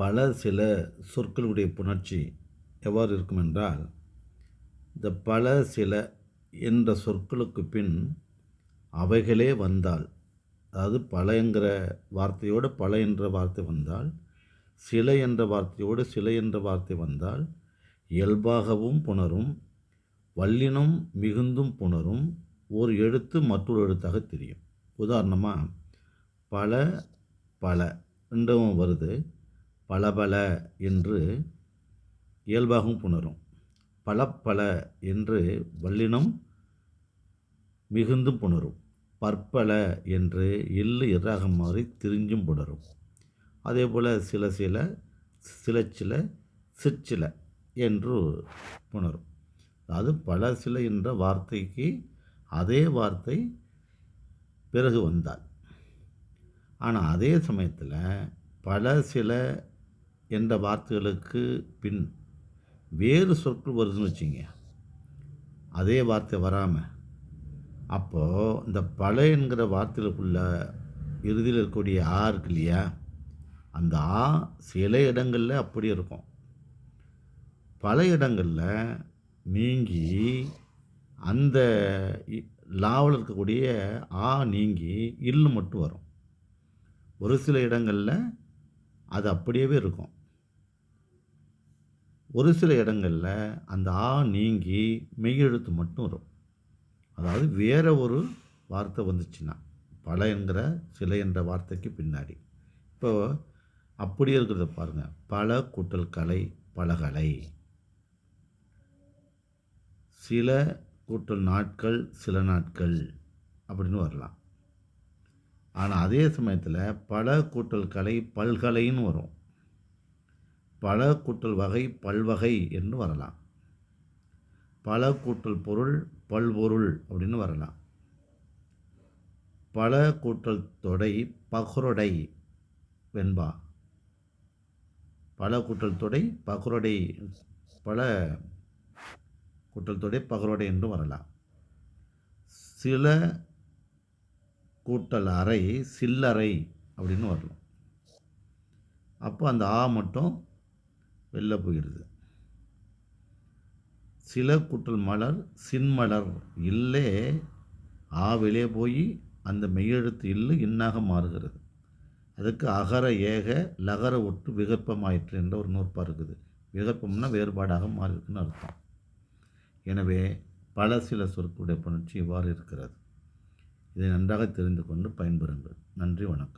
பல சில சொற்களுடைய புணர்ச்சி எவ்வாறு இருக்கும் என்றால் இந்த பல சில என்ற சொற்களுக்கு பின் அவைகளே வந்தால் அதாவது பல என்கிற வார்த்தையோடு பல என்ற வார்த்தை வந்தால் சில என்ற வார்த்தையோடு சில என்ற வார்த்தை வந்தால் இயல்பாகவும் புணரும் வல்லினம் மிகுந்தும் புணரும் ஒரு எழுத்து மற்றொரு எழுத்தாக தெரியும். உதாரணமாக பல பல ரெண்டும் வருது. பல பல என்று இயல்பாகவும் புணரும். பல பல என்று வல்லினம் மிகுந்தும் புணரும். பற்பல என்று எள்ளு இறாக மாறி திரிஞ்சும் புணரும். அதே போல் சில சில சில சில சிற்சில என்று புணரும். அது பல சில என்ற வார்த்தைக்கு அதே வார்த்தை பிறகு வந்தால். ஆனால் அதே சமயத்தில் பல சில என்ற வார்த்தைகளுக்கு பின் வேறு சொற்கள் வருதுன்னு வச்சுங்க அதே வார்த்தை வராமல் அப்போது இந்த பல என்கிற வார்த்தைகளுக்குள்ள இறுதியில் இருக்கக்கூடிய ஆ இருக்கு இல்லையா? அந்த ஆ சில இடங்களில் அப்படி இருக்கும். பல இடங்களில் நீங்கி அந்த லாவில் இருக்கக்கூடிய ஆ நீங்கி இல் மட்டும் வரும். ஒரு சில இடங்களில் அது அப்படியே இருக்கும். ஒரு சில இடங்களில் அந்த ஆ நீங்கி மெய்யெழுத்து மட்டும் வரும். அதாவது வேறு ஒரு வார்த்தை வந்துச்சுன்னா பல என்கிற சில என்ற வார்த்தைக்கு பின்னாடி. இப்போ அப்படி இருக்கிறத பாருங்கள் பல கூட்டல் கலை பலகலை. சில கூட்டல் நாட்கள் சில நாட்கள் அப்படின்னு வரலாம். ஆனால் அதே சமயத்தில் பல கூட்டல் கலை பல்கலைன்னு வரும். பல கூட்டல் வகை பல்வகை என்று வரலாம். பல கூட்டல் பொருள் பல்பொருள் அப்படின்னு வரலாம். பல கூட்டல் தொடை பகுரொடை வெண்பா. பல கூட்டல் தொடை பகுரொடை பல கூட்டல் தொடை பகரோடை என்று வரலாம். சில கூட்டல் அறை சில்லறை அப்படின்னு வரலாம். அப்போ அந்த ஆ மட்டும் வெளில போயிடுது. சில குற்றல் மலர் சின்மலர் இல்லே ஆ வெளியே போய் அந்த மெய்யெழுத்து இல்லு இன்னாக மாறுகிறது. அதுக்கு அகர ஏக லகர ஒட்டு விகற்பமாயிற்று என்ற ஒரு நூற்பா இருக்குது. விகற்பம்னா வேறுபாடாக மாறியிருக்குன்னு அர்த்தம். எனவே பல சில சொற்களுடைய புணர்ச்சி இவ்வாறு இருக்கிறது. இதை நன்றாக தெரிந்து கொண்டு பயன்பெறுங்கள். நன்றி வணக்கம்.